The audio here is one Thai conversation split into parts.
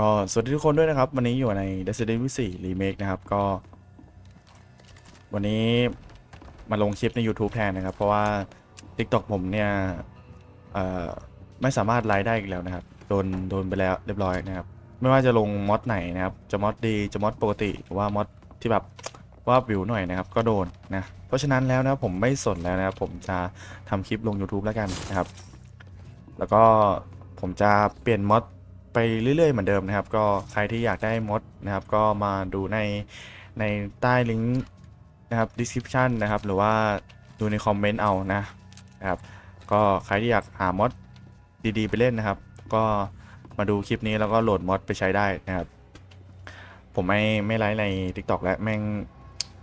ก็สวัสดีทุกคนด้วยนะครับ วันนี้อยู่ใน Resident Evil 4 Remake นะครับก็ วันนี้มาลงคลิปใน YouTube แทนนะครับ เพราะว่า TikTok ผมเนี่ยไม่สามารถไลฟ์ได้อีกแล้วนะครับ โดนโดนไปแล้วเรียบร้อยนะครับ ไม่ว่าจะลงมอดไหนนะครับ จะมอดดีจะมอดปกติหรือว่ามอดที่แบบว่าวิวหน่อยนะครับ ก็โดนนะเพราะฉะนั้นแล้วนะผมไม่สนแล้วนะครับ ผมจะทำคลิปลง YouTube แล้วกันนะครับ แล้วก็ผมจะเปลี่ยนมอด ไปเรื่อยๆเหมือนเดิมนะครับ ก็ใครที่อยากได้มดนะครับ ก็มาดูในในใต้ลิงก์นะครับ description นะครับ หรือว่าดูในคอมเมนต์เอานะนะครับ ก็ใครที่อยากหามดดีๆ ไปเล่นนะครับ ก็มาดูคลิปนี้แล้วก็โหลดมดไปใช้ได้นะครับ ผมไม่ไม่ไลฟ์ใน TikTok และแม่ง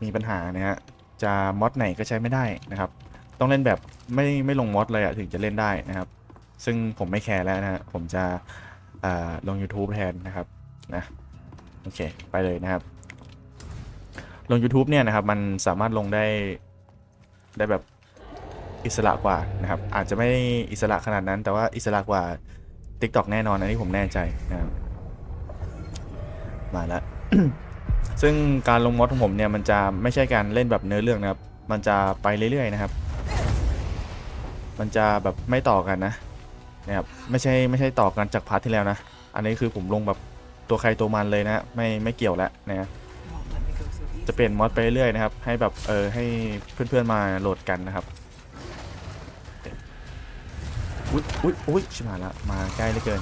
มีปัญหานะฮะจะมดไหนก็ใช้ไม่ได้นะครับ ต้องเล่นแบบไม่ไม่ลงมดเลยอะถึงจะเล่นได้นะครับ ซึ่งผมไม่แคร์แล้วนะฮะผมจะ ลง YouTube แทนนะครับนะโอเคไปเลยนะครับ ลง YouTube เนี่ยนะครับมันสามารถลงได้ได้แบบอิสระกว่านะครับ อาจจะไม่อิสระขนาดนั้น แต่ว่าอิสระกว่า TikTok แน่นอนอันนี้ผมแน่ใจนะครับมาแล้วซึ่งการลงมอดของผมเนี่ยมันจะไม่ใช่การเล่นแบบเนื้อเรื่องนะครับ มันจะไปเรื่อยๆนะครับ มันจะแบบไม่ต่อกันนะ นะครับไม่ใช่ไม่ใช่ต่อกันจากพาร์ทที่แล้วนะ อันนี้คือผมลงแบบตัวใครตัวมันเลยนะ ไม่ไม่เกี่ยวแล้วนะจะเปลี่ยนมอดไปเรื่อยนะครับ ให้แบบเออให้เพื่อนๆมาโหลดกันนะครับอุ๊ยอุ๊ยอุ๊ยชิบหาละมาใกล้เหลือเกิน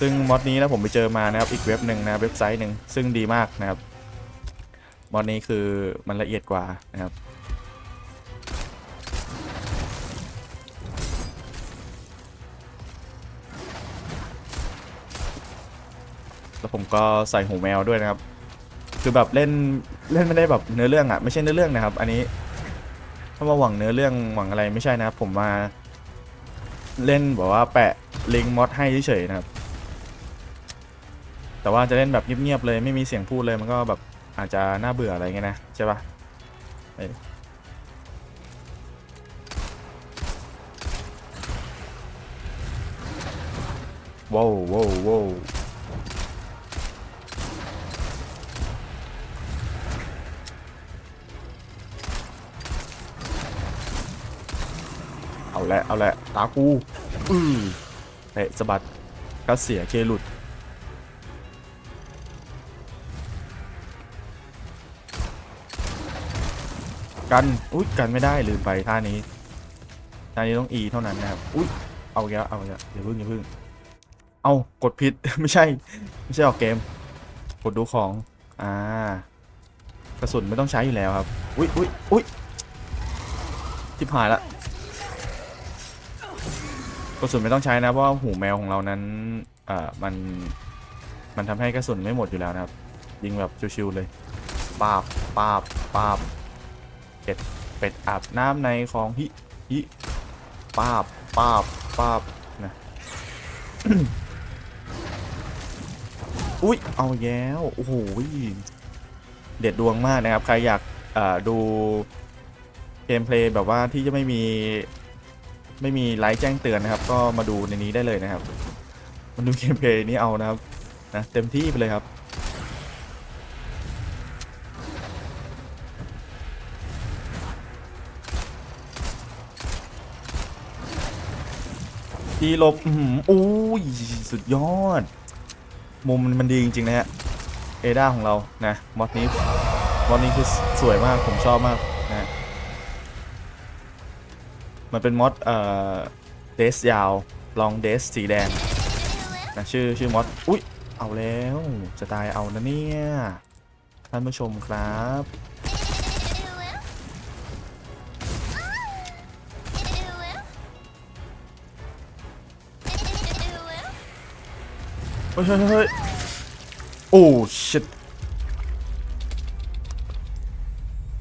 ซึ่งมอดนี้นะผมไปเจอมานะครับอีกเว็บหนึ่งนะเว็บไซต์หนึ่งซึ่งดีมากนะครับมอดนี้คือมันละเอียดกว่านะครับ แล้วผมก็ใส่หูแมวด้วยนะครับ คือแบบเล่นเล่นไม่ได้แบบเนื้อเรื่องอะไม่ใช่เนื้อเรื่องนะครับ อันนี้ถ้ามาหวังเนื้อเรื่องหวังอะไรไม่ใช่นะครับ ผมมาเล่นแบบว่าแปะลิงก์มอดให้เฉยๆนะครับ แต่ว่าจะเล่นแบบเงียบๆเลยไม่มีเสียงพูดเลยมันก็แบบอาจจะน่าเบื่ออะไรเงี้ยนะใช่ปะเอ้ยว้าวว้าวว้าว เอาละเอาละตากูอือเตะสะบัดก็เสียเคหลุดกันอุ้ยกันไม่ได้ลืมไปท่านี้ท่านี้ต้อง E เท่านั้นนะครับอุ้ยเอาแกแล้วเอาแกแล้วอย่าพึ่งอย่าพึ่งเอากดผิด ไม่ใช่ ไม่ใช่ออกเกม กดดูของ อ่ากระสุนไม่ต้องใช้อยู่แล้วครับ อุ้ยอุ้ยอุ้ยทิพหายละก ระสุนไม่ต้องใช้นะเพราะว่าหูแมวของเรานั้นเอ่อมันมันทำให้กระสุนไม่หมดอยู่แล้วนะครับ ยิงแบบชิวๆเลยปาบปาบปาบเป็ดเป็ดอาบน้ำในคลองฮิฮิป้าบป้าบป้าบนะอุ้ยเอาแย้วโอ้โหเด็ดดวงมากนะครับ ใครอยากเอ่อดูเกมเพลย์แบบว่าที่จะไม่มี ไม่มีไลฟ์แจ้งเตือนนะครับ ก็มาดูในนี้ได้เลยนะครับมาดูเกมเพลย์นี้เอานะครับนะเต็มที่ไปเลยครับทีหลบอื้ยสุดยอด มุมมันมันดีจริง ๆ นะฮะ เอด้าของเรา นะ มอดนี้ มอดนี้คือสวยมาก ผมชอบมาก มันเป็นมอดเอ่อเดสยาวลองเดสสีแดงนะชื่อชื่อมอดอุ้ยเอาแล้วจะตายเอานะเนี่ยท่านผู้ชมครับเฮ้ยเฮ้ยโอ้ชิต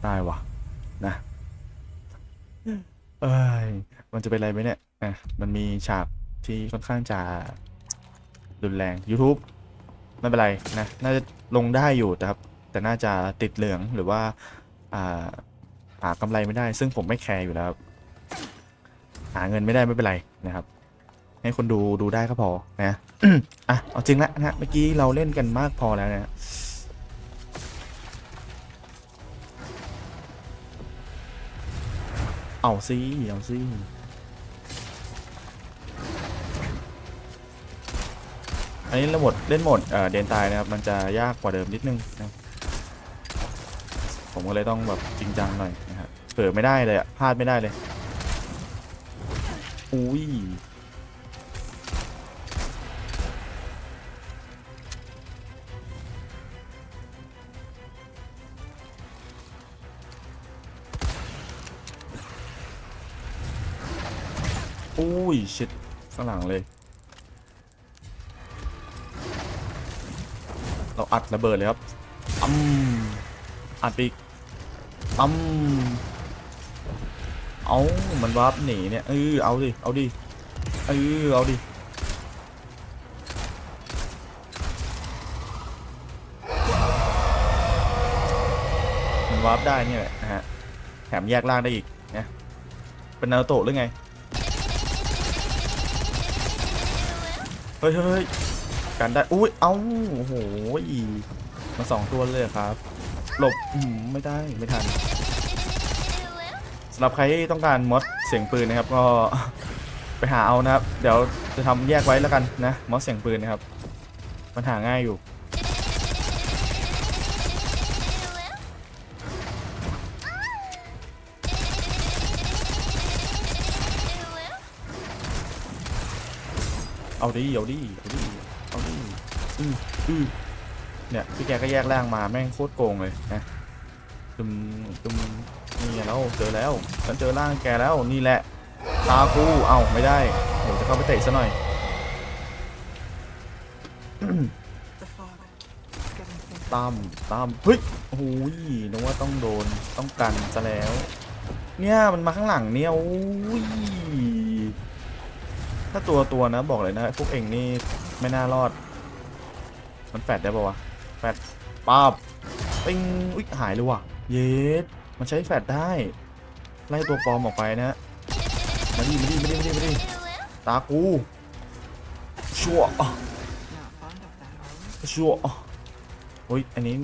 ตายวะนะ เอ้ย มันจะเป็นอะไรไหมเนี่ยนะมันมีฉากที่ค่อนข้างจะรุนแรง YouTube ไม่เป็นไรนะ น่าจะลงได้อยู่แต่ครับ แต่น่าจะติดเหลืองหรือว่าอ่าหากำไรไม่ได้ ซึ่งผมไม่แคร์อยู่แล้ว หาเงินไม่ได้ไม่เป็นไรนะครับ ให้คนดูดูได้ก็พอนะ อะ เอาจริงละนะเมื่อกี้เราเล่นกันมากพอแล้วนะ เอาซิเอาซิอันนี้เราหมดเล่นโหมดเดนตายนะครับ มันจะยากกว่าเดิมนิดนึงนะผมก็เลยต้องแบบจริงจังหน่อยนะครับเปิดไม่ได้เลยอะพลาดไม่ได้เลย อุ้ย อุ้ยชิดข้างหลังเลย เราอัดระเบิดเลยครับอืมอัดไปอีกอืมเอามันวาร์ปหนีเนี่ยเออเอาดิ เอาดิ เออเอาดิมันวาร์ปได้เนี่ยแหละนะฮะ แถมแยกล่างได้อีกนะเป็นนารูโตะหรือไง ฮ้ยเฮ้ยเฮ้ยกันได้ อุ้ย เอ้า โอ้โหอีมาสองตัวเลยครับ หลบอืมไม่ได้ ไม่ทันสำหรับใครที่ต้องการมอดเสียงปืนนะครับ ก็ไปหาเอานะครับ เดี๋ยวจะทำแยกไว้แล้วกันนะ มอดเสียงปืนนะครับ มันหาง่ายอยู่ เอาดิเอาดิเอาดิเอาดิอืออือเนี่ยพี่แกก็แยกร่างมาแม่งโคตรโกงเลยนะตึมตึมนี่แล้วเจอแล้วฉันเจอร่างแกแล้วนี่แหละตากูเอ้าไม่ได้เดี๋ยวจะเข้าไปเตะซะหน่อยตามตามเฮ้ยโอ้ยนึกว่าต้องโดนต้องกันซะแล้ว เนี่ยมันมาข้างหลังเนี่ยโอ้ย ถ้าตัวตัวนะบอกเลยนะพวกเองนี่ไม่น่ารอด มันแฟดได้ปะวะแฟดป้าบปิงอุ๊ยหายเลยว่ะ เยสมันใช้แฟดได้ ไล่ตัวปลอมออกไปนะฮะมาดิมาดิมาดิมาดิมาดิตากูชั่วชั่วโอ้ยอันนี้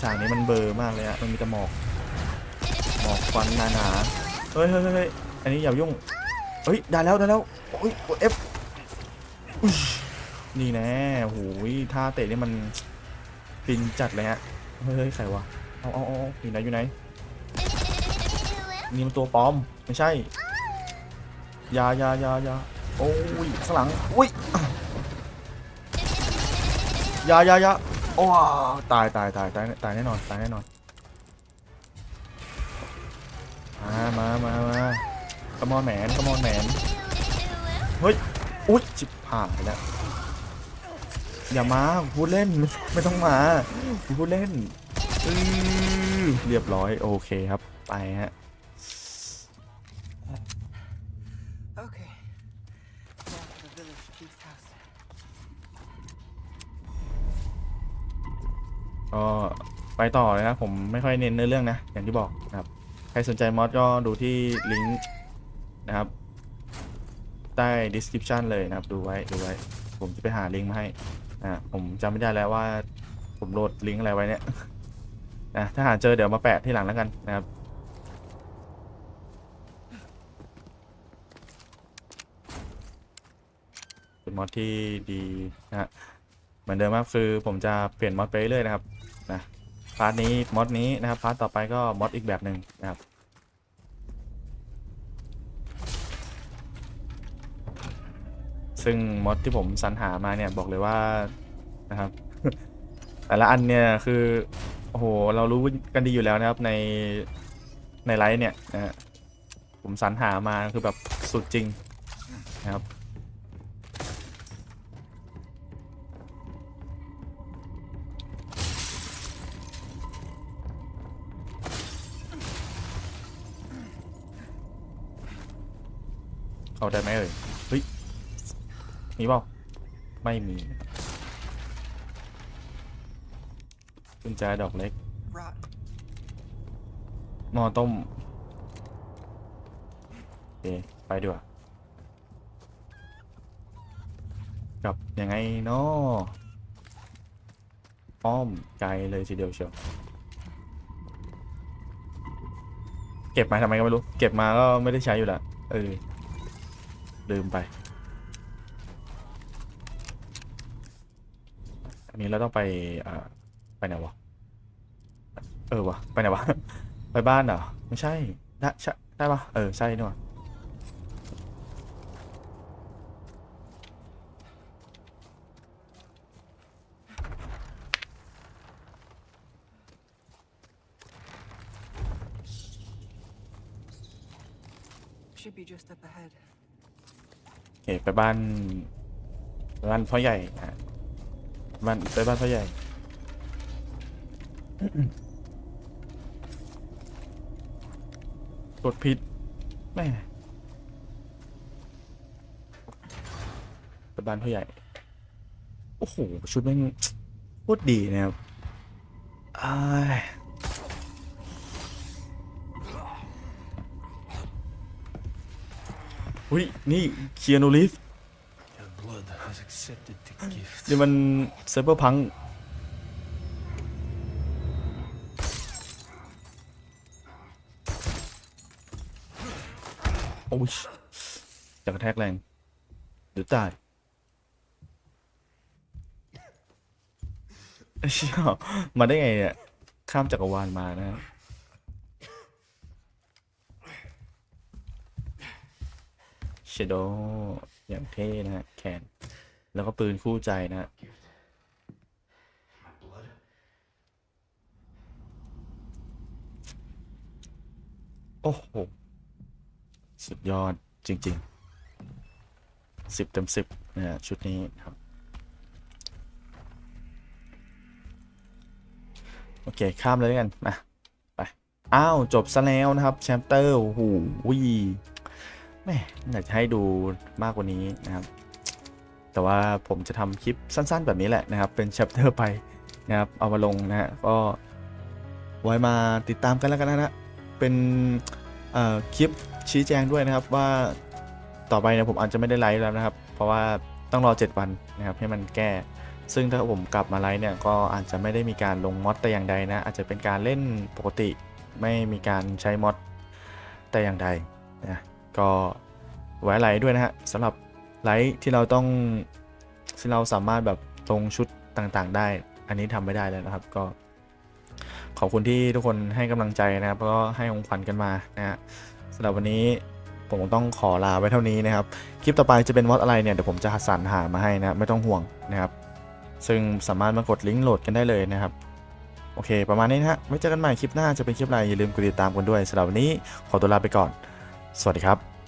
ฉากนี้มันเบอร์มากเลยอะมันมีแต่หมอกหมอกควันหนาๆเฮ้ยเฮ้ยเฮ้ยอันนี้อย่ายุ่ง เฮ้ยได้แล้วได้แล้วโอ้ยกด F นี่แน่โหยท่าเตะนี่มันฟินจัดเลยฮะ เฮ้ยใครวะ เอาเอาเอาอยู่ไหนอยู่ไหน นี่มันตัวปลอม ไม่ใช่ ยายายายาโอ้ยข้างหลัง อุ้ย ยายายาโอ้ตายตายตายตายตายแน่นอน ตายแน่นอน มามามามา กระมอนแหมนกระมอนแหมนเฮ้ยอุ๊ยจิบผ่านแล้วอย่ามาพูดเล่นไม่ไม่ต้องมาพูดเล่นอื้อเรียบร้อยโอเคครับไปฮะ Okay. Now for the village chief's house. ก็ไปต่อเลยนะผมไม่ค่อยเน้นเนื้อเรื่องนะ อย่างที่บอกนะครับ ใครสนใจมอดก็ดูที่ลิงก์ นะครับ ใต้ description เลยนะครับ ดูไว้ดูไว้ ผมจะไปหาลิงก์มาให้อ่าผมจำไม่ได้แล้วว่า ผมโหลดลิงก์อะไรไว้เนี่ยนะถ้าหาเจอเดี๋ยวมาแปะที่หลังแล้วกันนะครับเป็นมอดที่ดีนะฮะเหมือนเดิมครับคือผมจะเปลี่ยนมอดไปเรื่อยนะครับนะพาร์ทนี้มอดนี้นะครับพาร์ทต่อไปก็มอดอีกแบบหนึ่งนะครับ ซึ่งมอดที่ผมสรรหามาเนี่ยบอกเลยว่านะครับ แต่ละอันเนี่ยคือโอ้โหเรารู้กันดีอยู่แล้วนะครับในในไลฟ์เนี่ยนะฮะผมสรรหามาคือแบบสุดจริงนะครับเข้าได้ไหมเอ่ย มีเปล่าไม่มีกุญแจดอกเล็กหม้อต้มโอเคไปดีกว่ากลับยังไงเนาะอ้อมไกลเลยทีเดียวเชียวเก็บมาทำไมก็ไม่รู้ เก็บมาก็ไม่ได้ใช้อยู่ละเออลืมไป นนี้เราต้องไปอ่าไปไหนวะ เออวะไปไหนวะ ไปบ้านเหรอ ไม่ใช่ได้ใช่ได้ปะเออ ใช่นี่หว่า Should be just up ahead. โอเคไปบ้านไปบ้านพ่อใหญ่นะ บ้านไปบ้านพ่อใหญ่กดผิดแม่ไปบ้านพ่อใหญ่ โอ้โห ชุดแม่งโคตรดีนะครับอ้ายอุ้ย นี่เคียนูรีฟ Your blood has accepted the gift. นี่มันเซเบอร์พัง โอ้ยจะกระแทกแรงเดี๋ยวตายเชี่ยมาได้ไงเนี่ย ข้ามจักรวาลมานะฮะเชโดอย่างเท่นะฮะแขน แล้วก็ปืนคู่ใจนะโอ้โห สุดยอดจริงๆสิบเต็มสิบนะฮะชุดนี้ครับ โอเค ข้ามเลยกันมาไปอ้าว จบซะแล้วนะครับ แชปเตอร์โอ้โหวิแม่อยากจะให้ดูมากกว่านี้นะครับ แต่ว่าผมจะทำคลิปสั้นๆ แบบนี้แหละนะครับ เป็น chapter ไปนะครับ เอามาลงนะฮะก็ไว้มาติดตามกันแล้วกันนะฮะเป็นคลิปชี้แจงด้วยนะครับว่าต่อไปเนี่ยผมอาจจะไม่ได้ไลฟ์แล้วนะครับ เพราะว่าต้องรอ 7 วันนะครับให้มันแก้ ซึ่งถ้าผมกลับมาไลฟ์เนี่ยก็อาจจะไม่ได้มีการลงมอดแต่อย่างใดนะ อาจจะเป็นการเล่นปกติไม่มีการใช้มอดแต่อย่างใดนะก็ไว้ไลฟ์ด้วยนะฮะสำหรับ ไลท์ที่เราต้องที่เราสามารถแบบลงชุดต่างๆ ได้ อันนี้ทำไม่ได้แล้วนะครับ ก็ ขอบคุณที่ทุกคนให้กำลังใจนะครับแล้วก็ให้ของขวัญกันมานะฮะสำหรับวันนี้ผมต้องขอลาไว้เท่านี้นะครับ คลิปต่อไปจะเป็นมอดอะไรเนี่ยเดี๋ยวผมจะสรรหามาให้นะไม่ต้องห่วงนะครับ ซึ่งสามารถมากดลิงก์โหลดกันได้เลยนะครับ โอเค ประมาณนี้นะฮะไว้เจอกันใหม่คลิปหน้าจะเป็นคลิปอะไรอย่าลืมกดติดตามกันด้วยสำหรับวันนี้ขอตัวลาไปก่อน สวัสดีครับ